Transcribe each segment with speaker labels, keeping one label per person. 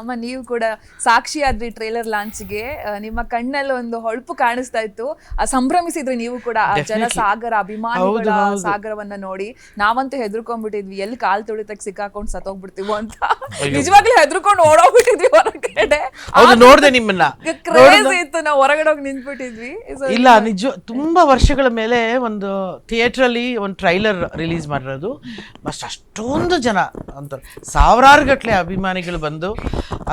Speaker 1: ಅಮ್ಮ ನೀವು ಕೂಡ ಸಾಕ್ಷಿ ಆದ್ರಿ ಟ್ರೇಲರ್ ಲಾಂಚ್ಗೆ ನಿಮ್ಮ ಕಣ್ಣಲ್ಲಿ ಒಂದು ಹೊಳಪು ಕಾಣಿಸ್ತಾ ಇತ್ತು. ಆ ಸಂಭ್ರಮಿಸಿದ್ರಿ ನೀವು ಕೂಡ ಆ ಜನ. ಸಾಗರ ಅಭಿಮಾನಿಗಳ. ಸಾಗರವನ್ನ ನೋಡಿ. ನಾವಂತೂ ಹೆದರ್ಕೊಂಡ್ಬಿಟ್ಟಿದ್ವಿ. ಎಲ್ಲಿ ಕಾಲ್ ತುಳಿತಕ್ ಸಿಕ್ಕಾಕೊಂಡು ಸತ್ತೋಗ್ಬಿಡ್ತೀವೋ ಅಂತ. ನಿಜವಾಗ್ಲೂ ಹೆದರ್ಕೊಂಡು ಓಡೋಗ್ಬಿಟ್ಟಿದ್ವಿ ಹೊರಗಡೆ.
Speaker 2: ನೋಡಿದೆ ನೋಡ್ದೆ ನಿಮ್ಮನ್ನ
Speaker 1: ಕ್ರೇಜ್ ಇತ್ತು ನಾವು ಹೊರಗಡೆ ಹೋಗಿ ನಿಂತ್ಬಿಟ್ಟಿದ್ವಿ.
Speaker 2: ಇಲ್ಲ ನಿಜ ತುಂಬಾ ವರ್ಷಗಳ ಮೇಲೆ ಒಂದು ಥಿಯೇಟರ್ ಅಲ್ಲಿ ಒಂದು ಟ್ರೈಲರ್ ರಿಲೀಸ್ ಮಾಡಿರೋದು. ಅಷ್ಟೊಂದು ಜನ ಅಂತ ಸಾವಿರಾರು ಗಟ್ಟಲೆ ಅಭಿಮಾನಿಗಳು ಬಂದು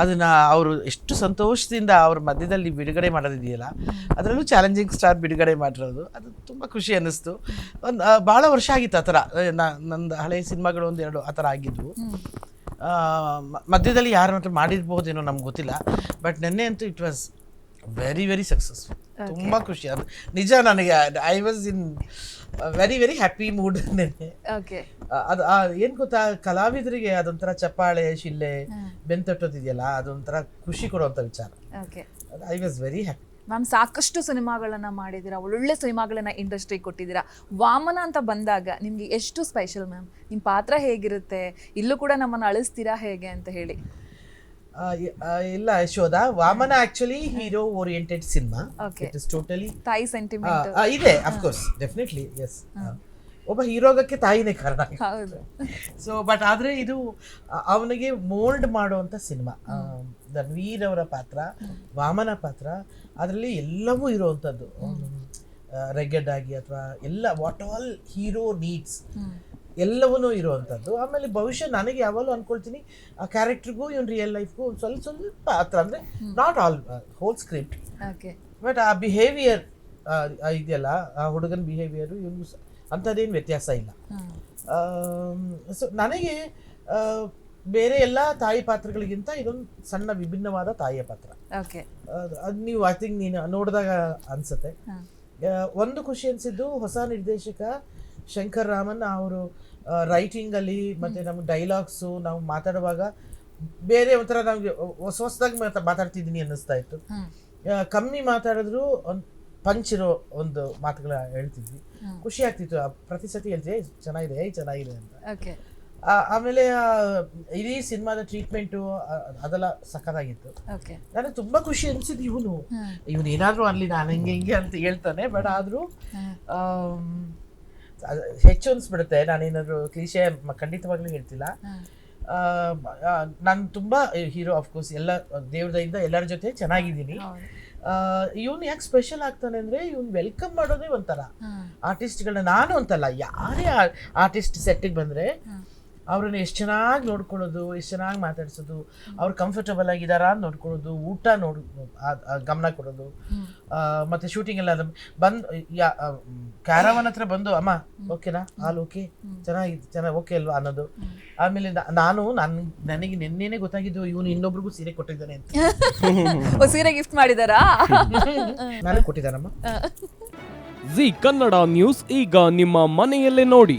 Speaker 2: ಅದನ್ನು ಅವರು ಎಷ್ಟು ಸಂತೋಷದಿಂದ ಅವ್ರ ಮಧ್ಯದಲ್ಲಿ ಬಿಡುಗಡೆ ಮಾಡೋದಿದೆಯಲ್ಲ, ಅದರಲ್ಲೂ ಚಾಲೆಂಜಿಂಗ್ ಸ್ಟಾರ್ ಬಿಡುಗಡೆ ಮಾಡಿರೋದು. ಅದು ತುಂಬ ಖುಷಿ ಅನ್ನಿಸ್ತು. ಒಂದು ಭಾಳ ವರ್ಷ ಆಗಿತ್ತು ಆ ಥರ. ನಂದು ಹಳೆ ಸಿನಿಮಾಗಳು ಒಂದೆರಡು ಆ ಥರ ಆಗಿದ್ವು. ಮಧ್ಯದಲ್ಲಿ ಯಾರ ಮಾಡಿರ್ಬೋದೇನೋ ನಮ್ಗೆ ಗೊತ್ತಿಲ್ಲ. ಬಟ್ ನೆನ್ನೆ ಅಂತೂ it was very very successful ತುಂಬ ಖುಷಿ. ಅದು ನಿಜ ನನಗೆ I was in very very happy mood okay ಅದು ಏನ್ ಗೊತ್ತಾ? ಕಲಾವಿದರಿಗೆ ಅದೊಂಥರ ಚಪ್ಪಾಳೆ ಶಿಲ್ಲೆ ಬೆಂತಟ್ಟೋದಿದೆಯಲ್ಲ ಅದೊಂಥರ ಖುಷಿ ಕೊಡುವಂಥ ವಿಚಾರ. I was very happy
Speaker 1: ma'am ಸಾಕಷ್ಟು ಸಿನಿಮಾಗಳನ್ನ ಮಾಡಿದ್ದೀರಾ? ಒಳ್ಳೊಳ್ಳೆ ಸಿನಿಮಾಗಳನ್ನ ಇಂಡಸ್ಟ್ರಿ ಕೊಟ್ಟಿದ್ದೀರಾ? ವಾಮನ ಅಂತ ಬಂದಾಗ ನಿಮ್ಗೆ ಎಷ್ಟು ಸ್ಪೆಷಲ್ ಮ್ಯಾಮ್ ನಿಮ್ಮ ಪಾತ್ರ ಹೇಗಿರುತ್ತೆ? ಇಲ್ಲೂ ಕೂಡ ನಮ್ಮನ್ನ ಅಳಿಸ್ತೀರಾ ಹೇಗೆ ಅಂತ ಹೇಳಿ.
Speaker 2: ಇಲ್ಲ Yashoda Vamana actually hero oriented cinema. It is totally
Speaker 1: ತಾಯಿ ಸೆಂಟಿಮೆಂಟ್
Speaker 2: ಇದೆ ಅಫ್ಕೋರ್ಸ್ ಡೆಫಿನೆಟ್ಲಿ ಎಸ್ ಒಬ್ಬ ಹೀರೋಗಕ್ಕೆ ತಾಯಿನೇ ಕಾರಣ. ಸೊ ಬಟ್ ಆದ್ರೆ ಇದು ಅವನಿಗೆ ಮೋಲ್ಡ್ ಮಾಡುವಂಥ ಸಿನಿಮಾ ಧನ್ವೀರ್ ಅವರ ಪಾತ್ರ ವಾಮನ ಪಾತ್ರ ಅದರಲ್ಲಿ ಎಲ್ಲವೂ ಇರುವಂಥದ್ದು ರೆಗ್ಗೆಡ್ ಆಗಿ ಅಥವಾ ಎಲ್ಲ ವಾಟ್ ಆಲ್ ಹೀರೋ ನೀಡ್ಸ್. ಎಲ್ಲವನ್ನೂ ಇರುವಂಥದ್ದು. ಆಮೇಲೆ ಭವಿಷ್ಯ ನನಗೆ ಯಾವಾಗಲೂ ಅನ್ಕೊಳ್ತೀನಿ ಆ ಕ್ಯಾರೆಕ್ಟ್ರಿಗೂ ಇವನ್ ರಿಯಲ್ ಲೈಫ್ಗೂ ಒಂದು ಸ್ವಲ್ಪ ಸ್ವಲ್ಪ ಹತ್ರ ಅಂದರೆ not all whole script
Speaker 1: okay
Speaker 2: but ಆ ಬಿಹೇವಿಯರ್ ಇದೆಯಲ್ಲ ಆ ಹುಡುಗನ ಬಿಹೇವಿಯರು ಇವನು ಅಂಥದ್ದೇನು ವ್ಯತ್ಯಾಸ ಇಲ್ಲ. ಸೊ ನನಗೆ ಬೇರೆ ಎಲ್ಲ ತಾಯಿ ಪಾತ್ರಗಳಿಗಿಂತ ಇದೊಂದು ಸಣ್ಣ ವಿಭಿನ್ನವಾದ ತಾಯಿಯ ಪಾತ್ರ. ಅದು ನೀವು ಐ ಥಿಂಕ್ ನೀನು ನೋಡಿದಾಗ ಅನ್ಸುತ್ತೆ. ಒಂದು ಖುಷಿ ಅನಿಸಿದ್ದು ಹೊಸ ನಿರ್ದೇಶಕ ಶಂಕರ್ ರಾಮನ್ ಅವರು ರೈಟಿಂಗಲ್ಲಿ ಮತ್ತೆ ನಮ್ಮ ಡೈಲಾಗ್ಸು ನಾವು ಮಾತಾಡುವಾಗ ಬೇರೆ ಒಂಥರ ನಮಗೆ ಹೊಸ ಹೊಸದಾಗಿ ಮಾತಾ ಮಾತಾಡ್ತಿದ್ದೀನಿ ಅನ್ನಿಸ್ತಾ ಇತ್ತು. ಕಮ್ಮಿ ಮಾತಾಡಿದ್ರು ಒಂದು ಪಂಚ್ ಇರೋ ಒಂದು ಮಾತುಗಳ ಹೇಳ್ತಿದ್ವಿ. ಖುಷಿ ಆಗ್ತಿತ್ತು. ಪ್ರತಿ ಸತಿ ಹೇಳ್ತೀವಿ "ಏಯ್, ಚೆನ್ನಾಗಿದೆ ಏಯ್ ಚೆನ್ನಾಗಿದೆ ಅಂತ. ಆಮೇಲೆ ಇಡೀ ಸಿನಿಮಾದ ಟ್ರೀಟ್ಮೆಂಟು ಅದೆಲ್ಲ ಸಖತ್ತಾಗಿತ್ತು. ನನಗೆ ತುಂಬ ಖುಷಿ ಅನಿಸಿದ್ದು ಇವನು. ಇವನು ಏನಾದರೂ ಅನ್ಲಿ ನಾನು ಹಿಂಗೆ ಹಿಂಗೆ ಅಂತ ಹೇಳ್ತಾನೆ ಬಟ್ ಆದರೂ ಹೆಚ್ಚು ಅನಿಸ್ಬಿಡುತ್ತೆ. ನಾನೇನಾದ್ರು ಕ್ಲೀಶೆ ಖಂಡಿತವಾಗ್ಲೂ ಹೇಳ್ತಿಲ್ಲ. ನಾನು ತುಂಬ ಹೀರೋ ಅಫ್ಕೋರ್ಸ್ ಎಲ್ಲ ದೇವ್ರದಿಂದ ಎಲ್ಲರ ಜೊತೆ ಚೆನ್ನಾಗಿದ್ದೀನಿ. ಇವನು ಯಾಕೆ ಸ್ಪೆಷಲ್ ಆಗ್ತಾನೆ ಅಂದರೆ ಇವ್ನು ವೆಲ್ಕಮ್ ಮಾಡೋದೇ ಒಂಥರ. ಆರ್ಟಿಸ್ಟ್ಗಳನ್ನ ನಾನು ಅಂತಲ್ಲ ಯಾರೇ ಆರ್ಟಿಸ್ಟ್ ಸೆಟ್ಟಿಗೆ ಬಂದರೆ ಅವ್ರನ್ನ ಎಷ್ಟು ಚೆನ್ನಾಗಿ ನೋಡ್ಕೊಳ್ಳೋದು ಎಷ್ಟು ಚೆನ್ನಾಗಿ ಮಾತಾಡಿಸೋದು ಅವ್ರು ಕಂಫರ್ಟಬಲ್ ಆಗಿದಾರಾ ಅಂತ ನೋಡ್ಕೊಳ್ಳೋದು ಊಟ ನೋಡ್ ಗಮನ ಕೊಡೋದು. ಮತ್ತೆ ಶೂಟಿಂಗ್ ಎಲ್ಲ ಬಂದು ಯಾ ಕ್ಯಾರವನ್ ಹತ್ರ ಬಂದು ಅಮ್ಮ ಓಕೆನಾ ಹಾಲು ಓಕೆ ಚೆನ್ನಾಗಿದೆ ಚೆನ್ನಾಗಿ ಓಕೆ ಅಲ್ವಾ? ಅನ್ನೋದು. ಆಮೇಲೆ ನಾನು ನನ್ ನನಗೆ ನಿನ್ನೆನೆ ಗೊತ್ತಾಗಿದ್ದು ಇವನು ಇನ್ನೊಬ್ರಿಗೂ ಸೀರೆ ಕೊಟ್ಟಿದ್ದಾನೆ ಅಂತ.
Speaker 1: ಓ ಸೀರೆ ಗಿಫ್ಟ್ ಮಾಡಿದಾರಾ?
Speaker 2: ನಾನು ಕೊಟ್ಟಿದ್ದಾನಮ್ಮ.
Speaker 3: ಜಿ ಕನ್ನಡ ನ್ಯೂಸ್ ಈಗ ನಿಮ್ಮ ಮನೆಯಲ್ಲೇ ನೋಡಿ.